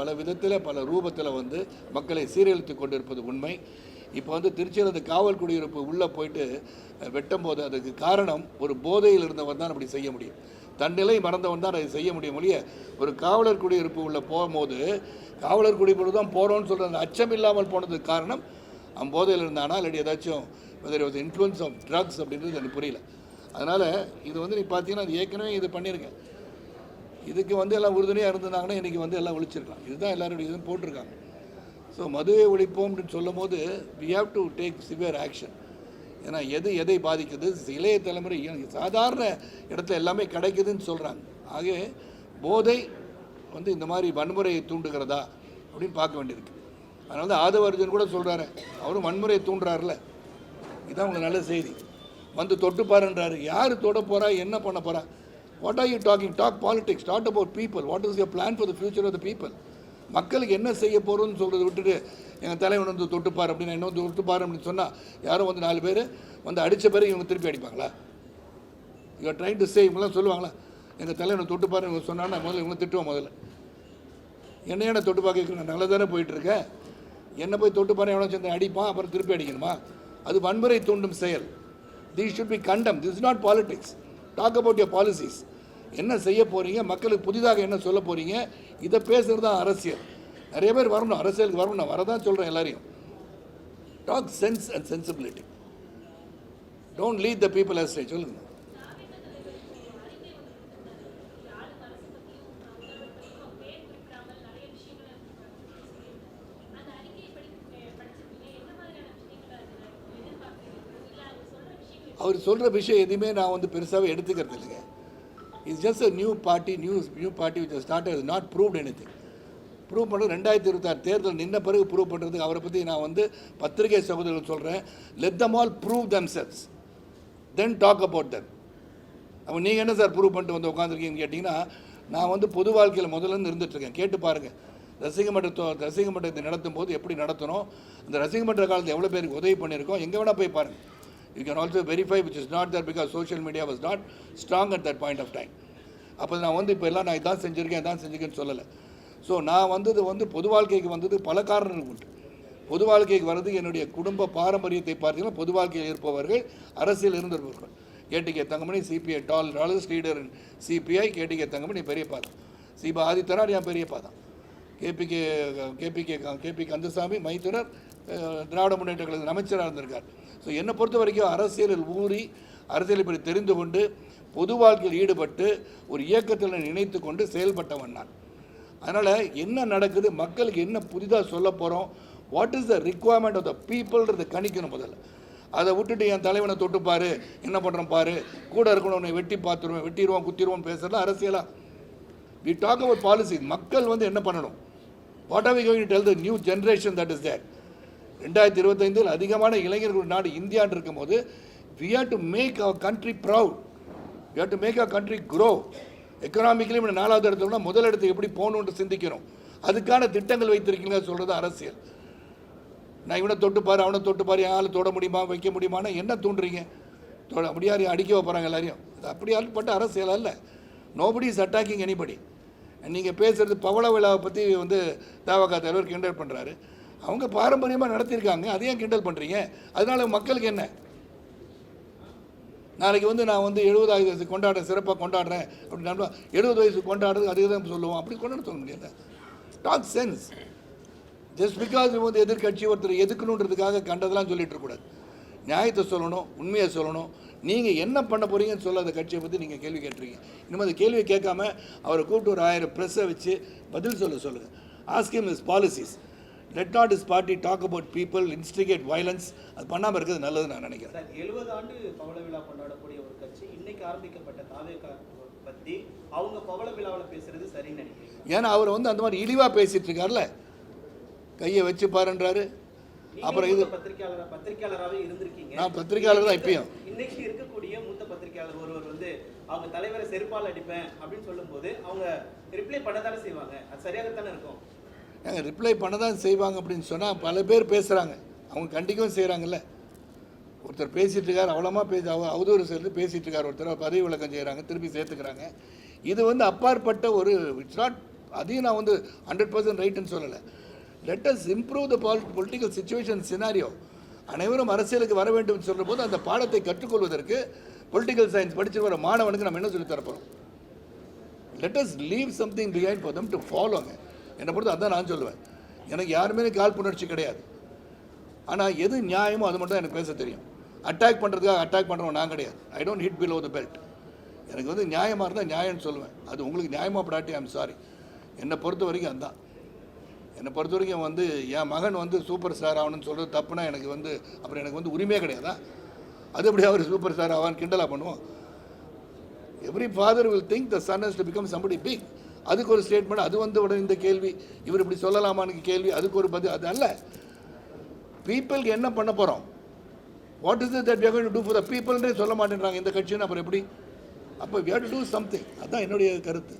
பல விதத்தில் பல ரூபத்தில் வந்து மக்களை சீரழித்து கொண்டிருப்பது உண்மை. இப்போ வந்து திருச்சியில் அந்த காவல் குடியிருப்பு உள்ளே போயிட்டு அஹ், வெட்டும் போது அதுக்கு காரணம் ஒரு போதையில் இருந்தவன் தான் அப்படி செய்ய முடியும். தன்னிலை மறந்தவன் தான் அதை செய்ய முடியும் ஒழிய ஒரு காவலர் குடியிருப்பு உள்ளே போகும்போது காவலர் குடியிருப்பு தான் போகிறோம்னு சொல்கிற அந்த அச்சம் இல்லாமல் போனதுக்கு காரணம் அவன் போதையில் இருந்தானா இல்லாட்டி ஏதாச்சும் whether was influence of drugs அப்படின்றது எனக்கு புரியல. அதனால் இது வந்து நீ பார்த்தீங்கன்னா அது ஏற்கனவே இது பண்ணியிருக்கேன் இதுக்கு வந்து எல்லாம் உறுதுணையாக இருந்திருந்தாங்கன்னா இன்றைக்கி வந்து எல்லாம் ஒழிச்சிருக்கலாம். இதுதான் எல்லாருடைய இதுவும் போட்டிருக்காங்க. ஸோ மதுவை ஒழிப்போம் அப்படின்னு சொல்லும் போது we have to take severe action ஏன்னா எது எதை பாதிக்குது? இளைய தலைமுறை சாதாரண இடத்துல எல்லாமே கிடைக்குதுன்னு சொல்கிறாங்க ஆகவே போதை வந்து இந்த மாதிரி வன்முறையை தூண்டுகிறதா அப்படின்னு பார்க்க வேண்டியிருக்கு. அதனால தான் ஆதவர்ஜன் கூட சொல்கிறாரு அவரும் வன்முறையை தூண்டுறாருல. இதுதான் உங்களுக்கு நல்ல செய்தி. வந்து தொட்டு பாருன்றாரு யார் தொட போகிறா என்ன பண்ண போகிறா what are you talking talk politics dot about people what is your plan for the future of the people மக்களுக்கு என்ன செய்ய போகிறோம்னு சொல்கிறத விட்டுட்டு எங்கள் தலைவன் வந்து தொட்டுப்பார் அப்படின்னு என்ன வந்து தொட்டுப்பார் அப்படின்னு சொன்னால் யாரும் வந்து நாலு பேர் வந்து அடித்த பிறகு இவங்க திருப்பி அடிப்பாங்களா? You are trying to say இவங்களாம் சொல்லுவாங்களா? எங்கள் தலைவனை தொட்டுப்பார் இவங்க சொன்னான்னா முதல்ல இவங்க திட்டுவோம் முதல்ல. என்ன என்ன தொட்டுப்பா கேட்குறேன் நல்லா தானே போயிட்டுருக்கேன் என்ன போய் தொட்டுப்பாரு எவ்வளோ சேர்ந்து அடிப்பான் அப்புறம் திருப்பி அடிக்கணுமா? அது வன்முறை தூண்டும் செயல். These should be condemn this not politics talk about your policies என்ன செய்ய போகிறீங்க மக்களுக்கு புதிதாக என்ன சொல்ல போகிறீங்க இதை பேசுகிறது தான் அரசியல். நிறைய பேர் வரணும். அரசியலுக்கு வரணும். நான் வரதான் சொல்கிறேன் எல்லாரையும். Talk sense and sensibility don't lead the people astray சொல்லுங்கள் அவர் சொல்கிற விஷயம் எதுவுமே நான் வந்து பெருசாகவே எடுத்துக்கிறது இல்லைங்க. It's just a new party news new party which start is not proved anything prove பண்ணுறது ரெண்டாயிரத்தி இருபத்தாறு தேர்தல் நின்ன பிறகு ப்ரூவ் பண்ணுறதுக்கு அவரை பற்றி நான் வந்து பத்திரிகை சகோதரர்கள் சொல்கிறேன் let them all prove themselves then talk about them அப்போ நீங்கள் என்ன சார் ப்ரூவ் பண்ணிட்டு வந்து உட்காந்துருக்கீங்கன்னு கேட்டிங்கன்னா நான் வந்து பொது வாழ்க்கையில் முதல்ல இருந்து இருந்துகிட்ருக்கேன் கேட்டு பாருங்கள் ரசிக மன்றத்தோ ரசிக மன்றத்தை நடத்தும் போது எப்படி நடத்தணும்? அந்த ரசிக மன்ற காலத்தில் எவ்வளோ பேருக்கு உதவி பண்ணியிருக்கோம்? எங்கே வேணால் போய் பாருங்கள் you can also verify which is not that because social media was not strong at that point of time அப்போ நான் வந்து இப்போ எல்லாம் நான் இதான் செஞ்சுருக்கேன் இதான் செஞ்சுருக்கேன்னு சொல்லலை. ஸோ நான் வந்தது வந்து பொது வாழ்க்கைக்கு வந்தது பல காரணங்கள் உண்டு. பொது வாழ்க்கைக்கு வர்றது என்னுடைய குடும்ப பாரம்பரியத்தை பார்த்தீங்கன்னா பொது வாழ்க்கையில் இருப்பவர்கள் அரசியல் இருந்திருப்பவர்கள் KTK Thangamani CPI tall tallest leader CPI KTK Thangamani பெரியப்பா தான். சிபா ஆதித்தனார் என் பெரியப்பா தான். கேபிகே கேபிகே கேபி கந்தசாமி மைத்துனர் திராவிட முன்னேற்ற கழகத்தின் அமைச்சராக இருந்திருக்கார். ஸோ என்னை பொறுத்த வரைக்கும் அரசியலில் ஊறி அரசியலை பற்றி தெரிந்து கொண்டு பொது வாழ்க்கையில் ஈடுபட்டு ஒரு இயக்கத்தில் நினைத்து கொண்டு செயல்பட்டவன் நான். அதனால் என்ன நடக்குது மக்களுக்கு என்ன புதிதாக சொல்ல போகிறோம் what is the requirement of the பீப்புள்ன்றதை கணிக்கணும் முதல்ல. அதை விட்டுட்டு என் தலைவனை தொட்டு என்ன பண்ணுறோம் பாரு கூட இருக்கணும் வெட்டி பார்த்துருவேன் வெட்டிடுவோம் குத்திடுவோம் பேசுறது அரசியலாக வி டாக் அவர் பாலிசி மக்கள் வந்து என்ன பண்ணணும்? What are we going tell the new generation that is that ரெண்டாயிரத்தி இருபத்தைந்தில் அதிகமான இளைஞர்கள் நாடு இந்தியான்னு இருக்கும்போது we have to make our country proud we have to make our country grow economically நாலாவது இடத்துல முதல் இடத்துக்கு எப்படி போகணுன்ட்டு சிந்திக்கிறோம். அதுக்கான திட்டங்கள் வைத்திருக்கீங்க சொல்கிறது அரசியல். நான் இவனை தொட்டு பாரு அவனை தொட்டு பாரு தொட முடியுமா வைக்க முடியுமானா என்ன தூண்டுறீங்க? தொட முடியாது அடிக்க போகிறாங்க எல்லாரையும்? அது அப்படி ஆள்பட்ட அரசியல் அல்ல. நோபடி இஸ் அட்டாக்கிங் எனிபடி நீங்கள் பேசுகிறது பவள விழாவை பற்றி வந்து தாவகா தலைவர் கிண்டல் பண்ணுறாரு அவங்க பாரம்பரியமாக நடத்தியிருக்காங்க. அதையும் கிண்டல் பண்ணுறீங்க அதனால மக்களுக்கு என்ன? நாளைக்கு வந்து நான் வந்து எழுபதாவது வயசு கொண்டாடுறேன் சிறப்பாக கொண்டாடுறேன் அப்படின்னு எழுபது வயசு கொண்டாடுறது அதுக்கு தான் சொல்லுவோம். அப்படி கொண்டாட சொல்ல முடியாது. டாக் சென்ஸ் ஜஸ்ட் பிகாஸ் வந்து எதிர்கட்சி ஒருத்தர் எதுக்கணுன்றதுக்காக கண்டதெல்லாம் சொல்லிட்டு இருக்கக்கூடாது நியாயத்தை சொல்லணும் உண்மையை சொல்லணும். நீங்கள் என்ன பண்ண போகிறீங்கன்னு சொல்ல அந்த கட்சியை பற்றி நீங்கள் கேள்வி கேட்டுருக்கீங்க. இனிமேல் அந்த கேள்வியை கேட்காம அவரை கூப்பிட்டு ஒரு ஆயிரம் ப்ரெஸ்ஸை வச்சு பதில் சொல்ல சொல்லுங்கள் ask him is policies let not is party talk about people instigate violence அது பண்ணாமல் இருக்கிறது நல்லது நான் நினைக்கிறேன். எழுபது ஆண்டு பவள விழா கொண்டாடக்கூடிய ஒரு கட்சி இன்னைக்கு ஆரம்பிக்கப்பட்ட தாவேக்கா பத்தி அவங்க பவள விழாவில் பேசுறது சரின்னு நினைக்கிறீங்க ஏன்னா அவர் வந்து அந்த மாதிரி இழிவாக பேசிட்டு இருக்கார்ல கையை வச்சு பாருன்றாரு. அப்புறம் இது மூத்த பத்திரிக்கையாளரா பத்திரிக்கையாளராகவே இருந்திருக்கீங்க. நான் பத்திரிக்கையாளர் தான் இப்பயும். இன்னைக்கு இருக்கக்கூடிய மூத்த பத்திரிக்கையாளர் ஒருவர் வந்து அவங்க தலைவரை செருப்பால் அடிப்பேன் அப்படின்னு சொல்லும்போது அவங்க ரிப்ளை பண்ணதானே செய்வாங்க. அது சரியாகத்தானே இருக்கும். ஏங்க ரிப்ளை பண்ண தான் செய்வாங்க அப்படின்னு சொன்னால் பல பேர் பேசுகிறாங்க அவங்க கண்டிக்கவும் செய்கிறாங்கல்ல ஒருத்தர் பேசிகிட்டு இருக்கார் அவ்வளோமா பேச அவ அவதூறு சேர்ந்து பேசிகிட்டு இருக்கார் ஒருத்தர் பதவி விளக்கம் செய்கிறாங்க திருப்பி சேர்த்துக்கிறாங்க. இது வந்து அப்பாற்பட்ட ஒரு இட்ஸ் நாட் அதையும் நான் வந்து ஹண்ட்ரட் பர்சன்ட் ரைட்டுன்னு சொல்லலை. Let us improve the ball political situation scenario அனைவரும் அரசியலுக்கு வர வேண்டும் சொல்கிற போது அந்த பாடத்தை கற்றுக்கொள்வதற்கு பொலிட்டிக்கல் சயின்ஸ் படிச்சு வர மாணவனுக்கு நம்ம என்ன சொல்லித் தரப்போகிறோம் let us leave something behind for them to ஃபாலோங்க என்னை பொறுத்து அதான் நான் சொல்லுவேன். எனக்கு யாருமே காழ்ப்புணர்ச்சி கிடையாது. ஆனால் எது நியாயமோ அது மட்டும் எனக்கு பேச தெரியும். அட்டாக் பண்ணுறதுக்காக அட்டாக் பண்ணுறவன் நான் கிடையாது. I don't hit below the belt எனக்கு வந்து நியாயமாக இருந்தால் நியாயம்னு சொல்லுவேன். அது உங்களுக்கு நியாயமாக படாட்டி ஐம் சாரி என்னை பொறுத்த வரைக்கும் அதுதான் என்னை பொறுத்த வரைக்கும் வந்து என் மகன் வந்து சூப்பர் ஸ்டார் ஆகணும்னு சொல்கிறது தப்புனா எனக்கு வந்து அப்புறம் எனக்கு வந்து உரிமையே கிடையாதா? அது எப்படி அவர் சூப்பர் ஸ்டார் ஆவான்னு கிண்டலாக பண்ணுவோம்? Every father will think the son has to become somebody big அதுக்கு ஒரு ஸ்டேட்மெண்ட் அது வந்து உடனே இந்த கேள்வி இவர் இப்படி சொல்லலாமான்னு கேள்வி அதுக்கு ஒரு பதில் அது அல்ல. பீப்புளுக்கு என்ன பண்ண போகிறோம் what is that you to do for the பீப்புள்ன்றே சொல்ல மாட்டேன்றாங்க. இந்த கட்சின்னு அப்புறம் எப்படி? அப்போ வி டு டூ சம்திங் அதுதான் என்னுடைய கருத்து.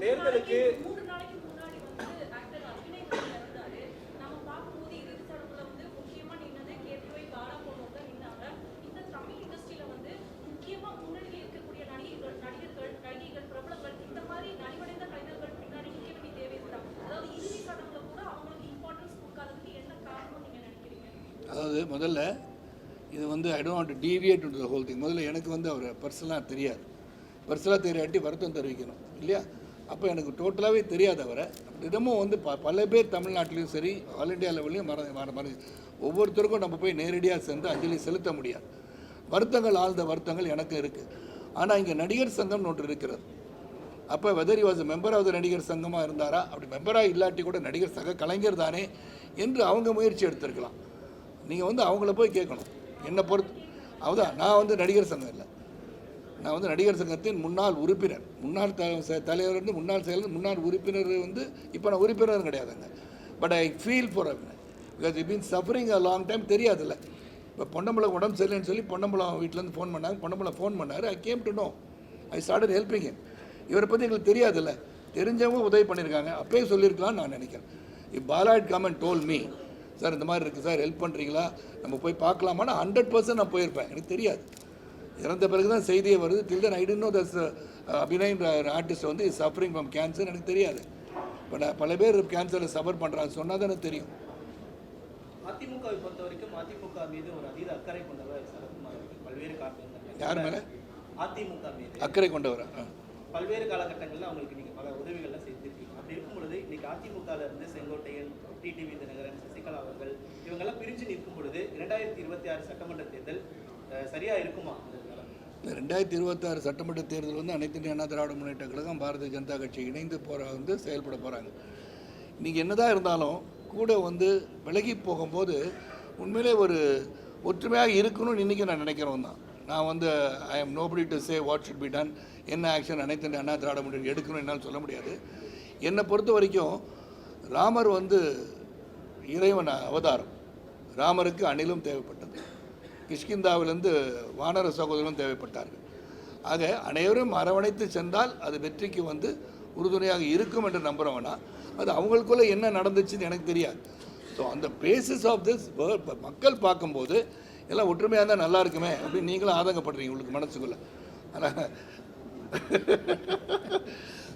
தேர்தலுக்கு மூன்று நாளைக்கு முன்னாடி வந்து ஆக்டர் அபிநய் வந்து இருந்தாரு நம்ம பார்க்கும்போது இறுதி சடங்குல வந்து முக்கியமா நின்னது கேபிஒய் பாலா போனவங்க தான் நின்னாங்க இந்த தமிழ் இண்டஸ்ட்ரியில வந்து முக்கியமா முன்னணியில் இருக்கக்கூடிய நடிகர்கள் நடிகர்கள் நடிகைகள் பிரபலங்கள் இந்த மாதிரி நலிவடைந்த கலைஞர்கள் பின்னாடி நிற்க வேண்டிய தேவை இருக்கா அதாவது இறுதி சடங்குல கூட அவங்களுக்கு இம்பார்ட்டன்ஸ் கொடுக்காததுக்கு என்ன காரணம் நீங்க நினைக்கிறீங்க அதாவது முதல்ல இது வந்து I don't deviate to the whole thing முதல்ல எனக்கு வந்து அவர் பர்சனலாக தெரியாது. பர்சனலாக தெரியாட்டி வருத்தம் தெரிவிக்கணும் இல்லையா? அப்போ எனக்கு டோட்டலாகவே தெரியாது அவரை. தினமும் வந்து ப பல பேர் தமிழ்நாட்டிலையும் சரி ஆல் இண்டியா லெவல்லையும் மற மற மற ஒவ்வொருத்தருக்கும் நம்ம போய் நேரடியாக சென்று அஞ்சலி செலுத்த முடியாது. வருத்தங்கள் ஆழ்ந்த வருத்தங்கள் எனக்கு இருக்குது ஆனால் இங்கே நடிகர் சங்கம்னு ஒன்று இருக்கிறது. அப்போ whether was member of the நடிகர் சங்கமாக இருந்தாரா? அப்படி மெம்பராக இல்லாட்டி கூட நடிகர் சங்க கலைஞர் தானே என்று அவங்க முயற்சி எடுத்திருக்கலாம். நீங்கள் வந்து அவங்கள போய் கேட்கணும். என்னை பொறுத்து. அதுதான் நான் வந்து நடிகர் சங்கம் இல்லை. நான் வந்து நடிகர் சங்கத்தின் முன்னாள் உறுப்பினர். முன்னாள் த தலைவர் வந்து முன்னாள் செயலர் முன்னாள் உறுப்பினர் வந்து இப்போ நான் உறுப்பினர் கிடையாதுங்க but I feel for because it been suffering a long time தெரியாதுல்ல. இப்போ பொன்னம்பலம் உடம்பு சரியில்லைன்னு சொல்லி பொன்னம்பலம் வீட்டிலேருந்து ஃபோன் பண்ணாங்க. பொன்னம்பலம் ஃபோன் பண்ணார். I came to know I started helping him. இவரை பற்றி எங்களுக்கு தெரியாதுல்ல. தெரிஞ்சவங்க உதவி பண்ணியிருக்காங்க. அப்பயே சொல்லியிருக்கலாம்னு நான் நினைக்கிறேன். If ballot comment told me sir இந்த மாதிரி இருக்குது சார் ஹெல்ப் பண்ணுறீங்களா நம்ம போய் பார்க்கலாமான்னா ஹண்ட்ரட் பர்சன்ட் நான் போயிருப்பேன். எனக்கு தெரியாது. இறந்த பிறகு தான் செய்தியே வருது. Till then I know thus அபிநயன்ற artist வந்து சஃபரிங் ஃப்ரம் கேன்சர் எனக்கு தெரியாது. இப்போ நான் பல பேர் கேன்சரில் சஃபர் பண்ணுறாங்க சொன்னால் தானே தெரியும். அதிமுகவை பொறுத்த வரைக்கும் அதிமுக மீது ஒரு அதீத அக்கறை கொண்டவர் சரத்குமார் பல்வேறு காரணங்கள் யார் மேல? அதிமுக மீது. அக்கறை கொண்டவரா. பல்வேறு காலகட்டங்களில் அவங்களுக்கு நீங்க பல உதவிகள்லாம் செய்திருக்கீங்க. அப்படி இருக்கும் பொழுது இன்னைக்கு அதிமுகல இருந்து செங்கோட்டையன் டிடிவி தினகரன் சசிகலா அவர்கள் இவங்கெல்லாம் பிரிஞ்சு நிற்கும் பொழுது இரண்டாயிரத்தி இருபத்தி ஆறு சட்டமன்ற தேர்தல் சரியா இருக்குமா? இந்த ரெண்டாயிரத்தி இருபத்தாறு சட்டமன்ற தேர்தல் வந்து அனைத்து அண்ணா திராவிட முன்னேற்ற கழகம் பாரதிய ஜனதா கட்சி இணைந்து போகிற வந்து செயல்பட போகிறாங்க இன்றைக்கி என்னதான் இருந்தாலும் கூட வந்து விலகி போகும்போது உண்மையிலே ஒரு ஒற்றுமையாக இருக்கணும்னு இன்றைக்கி நான் நினைக்கிறவன் தான். நான் வந்து I am nobody to say what should be done என்ன ஆக்ஷன் அனைத்து அண்ணா திராவிட முன்னேற்ற எடுக்கணும் என்னால் சொல்ல முடியாது. என்னை பொறுத்த வரைக்கும் ராமர் வந்து இறைவன் அவதாரம். ராமருக்கு அணிலும் தேவைப்பட்டது. கிஷ்கிந்தாவிலிருந்து வானர சகோதரரும் தேவைப்பட்டார்கள். ஆக அனைவரும் அரவணைத்து சென்றால் அது வெற்றிக்கு வந்து உறுதுணையாக இருக்கும் என்று நம்புகிறவனா அது அவங்களுக்குள்ளே என்ன நடந்துச்சுன்னு எனக்கு தெரியாது. ஸோ அந்த பேசிஸ் ஆஃப் திஸ் மக்கள் பார்க்கும்போது எல்லாம் ஒற்றுமையாக இருந்தால் நல்லா இருக்குமே அப்படின்னு நீங்களும் ஆதங்கப்படுறீங்க உங்களுக்கு மனசுக்குள்ளே. ஆனால்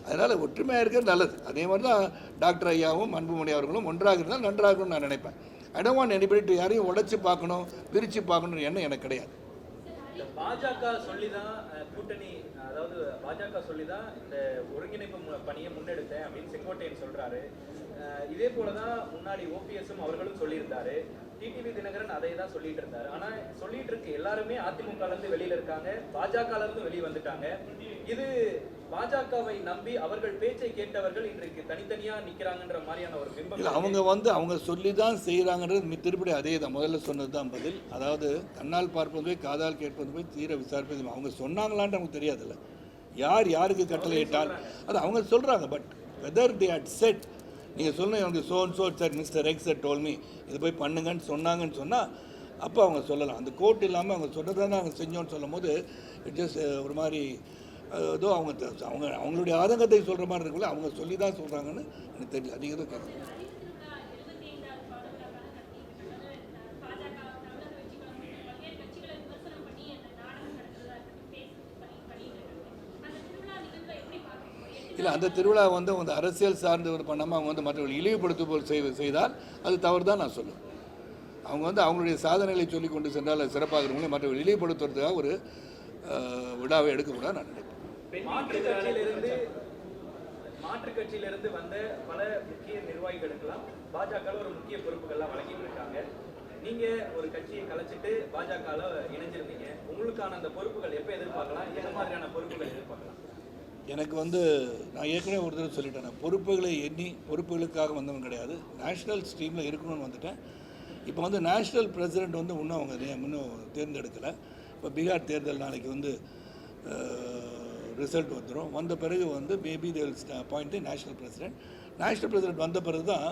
அதனால் ஒற்றுமையாக இருக்கிறது நல்லது. அதே மாதிரி தான் டாக்டர் ஐயாவும் அன்புமணி அவர்களும் ஒன்றாக இருந்தால் நன்றாக இருக்கும்னு நான் நினைப்பேன். ஐ டோன் வாண்ட் எனிபடி யாரையும் உடச்சி பார்க்கணும் பிரித்து பார்க்கணும்னு எண்ணம் எனக்கு கிடையாது. இந்த பாஜக சொல்லிதான் தான் கூட்டணி அதாவது பாஜக சொல்லிதான் இந்த ஒருங்கிணைப்பு பணியை முன்னெடுத்தேன் அப்படின்னு செங்கோட்டையன் சொல்றாரு. இதே இதே போலதான் முன்னாடி ஓபிஎஸும் அவர்களும் சொல்லியிருந்தாரு. டிடிவி தினகரன் அதை தான் சொல்லிட்டு இருந்தாரு. ஆனா சொல்லிட்டு இருக்கு எல்லாருமே அதிமுக இருந்து வெளியில இருக்காங்க. பாஜக இருந்து வெளியே வந்துட்டாங்க. இது பாஜகவை நம்பி அவர்கள் பேச்சை கேட்டவர்கள் இன்றைக்கு தனித்தனியா நிக்கிறாங்கன்ற மாதிரியான ஒரு பிம்பம் அவங்க வந்து அவங்க சொல்லி தான் செய்கிறாங்கன்றது மி- திருப்படி அதே தான். முதல்ல சொன்னது தான் பதில். அதாவது கண்ணால் பார்ப்பது போய் காதால் கேட்பது போய் தீர விசாரிப்பது அவங்க சொன்னாங்களான்னு நமக்கு தெரியாதுல்ல. யார் யாருக்கு கட்டளையிட்டால் அது அவங்க சொல்கிறாங்க but whether they had said நீங்கள் சொல்லணும் எனக்கு so and so sir mister X sir told me இது போய் பண்ணுங்கன்னு சொன்னாங்கன்னு சொன்னால் அப்போ அவங்க சொல்லலாம். அந்த கோட் இல்லாமல் அவங்க சொன்னதை நாங்கள் அவங்க செஞ்சோன்னு சொல்லும் போது இட் ஜஸ்ட் uh, ஒரு மாதிரி ஏதோ அவங்க த- அவங்க அவங்களுடைய ஆதங்கத்தை சொல்கிற மாதிரி இருக்குல்ல அவங்க சொல்லி தான் சொல்கிறாங்கன்னு எனக்கு தெரியல. அதிகம் தான் அதிமுக எழுபத்தி ஐந்தாவது பாடல்களாக நடத்தியிருக்கிறது பாஜக தமிழக வெற்றி கழகம் பல்வேறு கட்சிகளை விமர்சனம் பண்ணி அந்த நாடகம் நடத்துறதா இருக்கட்டும் பேசி பண்ணி பண்ணிட்டு இருக்காங்க அந்த திருவிழா நிகழ்வை எப்படி பார்க்குறீங்க இல்லை அந்த திருவிழா வந்து அவங்க அரசியல் சார்ந்து ஒரு பண்ணாமல் அவங்க வந்து மற்றவர்கள் இழிவுபடுத்துபோல் செய் செய்தால் அது தவறு தான் நான் சொல்லுவேன். அவங்க வந்து அவங்களுடைய சாதனைகளை சொல்லி கொண்டு சென்றால் அது சிறப்பாக இருக்கவங்களே மற்றவர்கள் இழிவுபடுத்துறதுக்காக ஒரு விழாவை எடுக்கக்கூடாது நான் நினைப்பேன் மாற்றுக் கட்சியிலிருந்து வந்த பல முக்கிய நிர்வாகிகளுக்கெல்லாம் பாஜக ஒரு முக்கிய பொறுப்புகள்லாம் வழங்கிட்டு இருக்காங்க நீங்க ஒரு கட்சியை கலைச்சிட்டு பாஜக இணைஞ்சிருந்தீங்க. உங்களுக்கான அந்த பொறுப்புகள் எப்ப எதிர்பார்க்கலாம்? எந்த மாதிரியான பொறுப்புகள் எதிர்பார்க்கலாம்? எனக்கு வந்து நான் ஏற்கனவே ஒரு தடவை சொல்லிட்டேன் நான் பொறுப்புகளை எண்ணி பொறுப்புகளுக்காக வந்தவன் கிடையாது. நேஷ்னல் ஸ்ட்ரீமில் இருக்கணும்னு வந்துட்டேன். இப்போ வந்து நேஷ்னல் பிரசிடெண்ட் வந்து இன்னும் அவங்க இன்னும் தேர்ந்தெடுக்கலை. இப்போ பீகார் தேர்தல் நாளைக்கு வந்து ரிசல்ட் வந்துடும் வந்த பிறகு வந்து maybe they'll appoint national president national president வந்த பிறகு தான்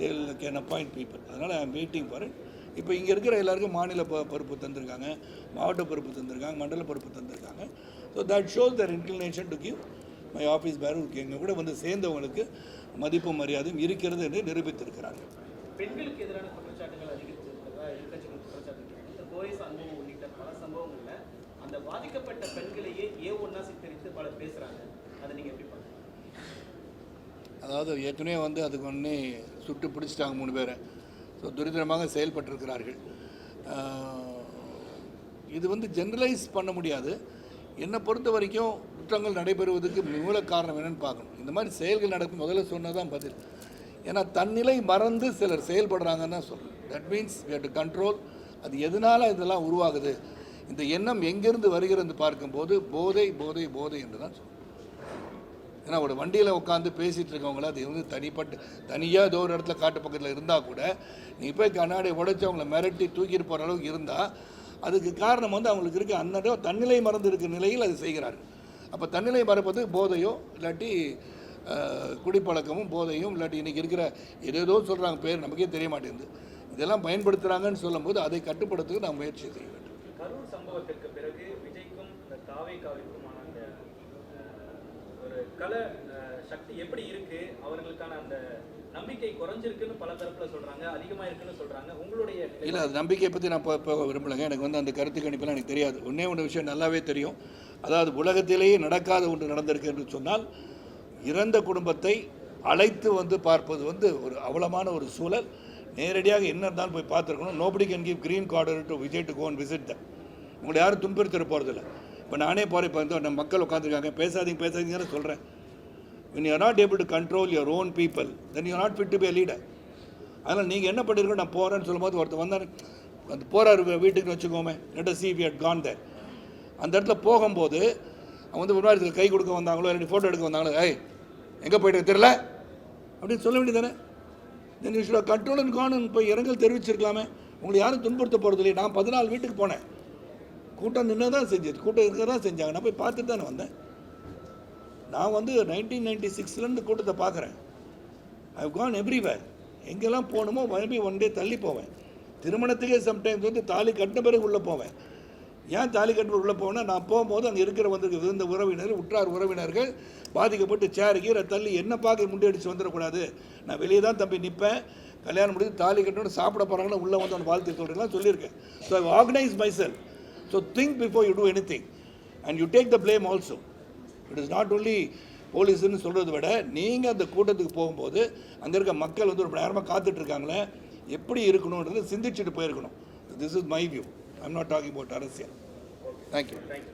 தேல் கேன் அப்பாயிண்ட் பீப்புள் அதனால் I am waiting for it இப்போ இங்கே இருக்கிற எல்லாருக்கும் மாநில பொறுப்பு தந்திருக்காங்க. மாவட்ட பொறுப்பு தந்திருக்காங்க. மண்டல பொறுப்பு தந்திருக்காங்க. So that shows their inclination to give my office பேருக்கு எங்கள் கூட வந்து சேர்ந்தவங்களுக்கு மதிப்பும் மரியாதையும் இருக்கிறது என்று நிரூபித்திருக்கிறார்கள் பெண்களுக்கு எதிரான குற்றச்சாட்டுகள் அதிகரிச்சிருக்கிறதா எதிர்க்கட்சிகள் குற்றச்சாட்டு இருக்காங்க. இந்த போலீஸ் சம்பவம் உள்ளிட்ட பல சம்பவங்கள்ல அந்த பாதிக்கப்பட்ட பெண்களையே ஏ ஒன்னா சித்தரித்து பலர் பேசுறாங்க. அதை நீங்க எப்படி பாக்குறீங்க அதாவது ஏற்கனவே வந்து அதுக்கு ஒன்றே சுட்டு பிடிச்சிட்டாங்க மூணு பேரை. ஸோ துரிதமாக செயல்பட்டிருக்கிறார்கள். இது வந்து ஜென்ரலைஸ் பண்ண முடியாது. என்னை பொறுத்த வரைக்கும் குற்றங்கள் நடைபெறுவதற்கு மூல காரணம் என்னன்னு பார்க்கணும். இந்த மாதிரி செயல்கள் நடக்கும் முதல்ல சொன்னதான் பதில். ஏன்னா தன்னிலை மறந்து சிலர் செயல்படுறாங்கன்னு தான் சொல்கிறேன் that means we to control அது எதனால் இதெல்லாம் உருவாகுது? இந்த எண்ணம் எங்கேருந்து வருகிறது பார்க்கும்போது போதை போதை போதை என்று தான் சொல்றேன். ஏன்னா ஒரு வண்டியில் உட்காந்து பேசிகிட்டு இருக்கவங்கள அது வந்து தனிப்பட்டு தனியாக ஏதோ ஒரு இடத்துல காட்டு பக்கத்தில் இருந்தால் கூட நீ போய் கண்ணாடி உடைச்சவங்களை மிரட்டி தூக்கிட்டு போகிற அளவுக்கு இருந்தால் அதுக்கு காரணம் வந்து அவங்களுக்கு இருக்க அன்னடம் தன்னிலை மறந்து இருக்கிற நிலையில் அது செய்கிறார்கள் அப்போ தன்னிலை மறப்பது போதையோ இல்லாட்டி குடிப்பழக்கமும் போதையும் இல்லாட்டி இன்றைக்கி இருக்கிற ஏதேதோ சொல்கிறாங்க பேர் நமக்கே தெரிய மாட்டேங்குது. இதெல்லாம் பயன்படுத்துகிறாங்கன்னு சொல்லும்போது அதை கட்டுப்படுத்துக்கு நாம் முயற்சி செய்ய வேண்டும். கரூர் சம்பவத்திற்கு பிறகு விஜய்க்கும் இந்த காவை காவிற்குமான அந்த ஒரு கலை சக்தி எப்படி இருக்கு? அவர்களுக்கான அந்த நம்பிக்கை குறைஞ்சிருக்குன்னு பல தரப்புல சொல்றாங்க அதிகமா இருக்குன்னு சொல்றாங்க. உங்களுடைய இல்ல இல்லை அது நம்பிக்கையை பற்றி நான் இப்போ போக விரும்பலைங்க. எனக்கு வந்து அந்த கருத்து கணிப்பெல்லாம் எனக்கு தெரியாது. ஒன்றே ஒன்று விஷயம் நல்லாவே தெரியும். அதாவது உலகத்திலேயே நடக்காத ஒன்று நடந்திருக்கு என்று சொன்னால் இறந்த குடும்பத்தை அழைத்து வந்து பார்ப்பது வந்து ஒரு அவலமான ஒரு சூழல். நேரடியாக என்ன இருந்தாலும் போய் பார்த்துருக்கணும். Nobody can give green card to Vijay to go and visit the உங்களை யாரும் துன்புறுத்திட போகிறதில்ல இப்போ நானே போகிறேன் இப்போ வந்து மக்கள் உட்காந்துருக்காங்க பேசாதீங்க பேசாதீங்கன்னு சொல்கிறேன் when you are not able to control your own people then you are not fit to be a leader. அதனால் நீங்கள் என்ன பண்ணிருக்கோம் நான் போகிறேன்னு சொல்லும்போது ஒருத்தர் வந்தார். அந்த போகிறார் வீட்டுக்கு வச்சுக்கோமே. Let see we had gone there அந்த இடத்துல போகும்போது அவங்க வந்து முன்னாடி கை கொடுக்க வந்தாங்களோ ரெண்டு ஃபோட்டோ எடுக்க வந்தாங்களோ ஏய் எங்கே போயிட்டு தெரில அப்படின்னு சொல்ல வேண்டியதானே then you should control and gone போய் இரங்கல் தெரிவிச்சிருக்கலாமே. உங்களை யாரும் துன்புறுத்த போகிறது இல்லையே. நான் பதினாலு வீட்டுக்கு போனேன். கூட்டம் நின்று தான் செஞ்சது. கூட்டம் இருக்க தான் செஞ்சாங்க. நான் போய் பார்த்துட்டு தானே வந்தேன். நான் வந்து நைன்டீன் நைன்டி சிக்ஸ்லேருந்து கூட்டத்தை பார்க்குறேன். ஐ கான் எவ்ரிவேர் எங்கெல்லாம் போகணுமோ மறுபடியும் ஒன் டே தள்ளி போவேன். திருமணத்துக்கே சம்டைம்ஸ் வந்து தாலி கட்டின பிறகு உள்ளே போவேன். ஏன் தாலி கட்டின உள்ளே போவேன்னா நான் போகும்போது அங்கே இருக்கிற வந்திருக்க விருந்த உறவினர் உற்றார் உறவினர்கள் பாதிக்கப்பட்டு சேர் கீரை தள்ளி என்ன பார்க்க முண்டியடிச்சு வந்துடக்கூடாது. நான் வெளியே தான் தம்பி நிற்பேன். கல்யாணம் முடிஞ்சு தாலி கட்டணும் சாப்பிட போகிறாங்கன்னு உள்ளே வந்து அவன் வாழ்த்து சொல்கிறேன்லாம் சொல்லியிருக்கேன். So I organise my cell so think before you do any thing and you take the blame also it is not only போலீஸுன்னு சொல்கிறத விட நீங்கள் அந்த கூட்டத்துக்கு போகும்போது அங்கே இருக்க மக்கள் வந்து ஒரு நேரமாக காத்துட்ருக்காங்களே எப்படி இருக்கணுன்றதை சிந்திச்சுட்டு போயிருக்கணும். This is my view I'm not talking about அரசியல். Thank you thank you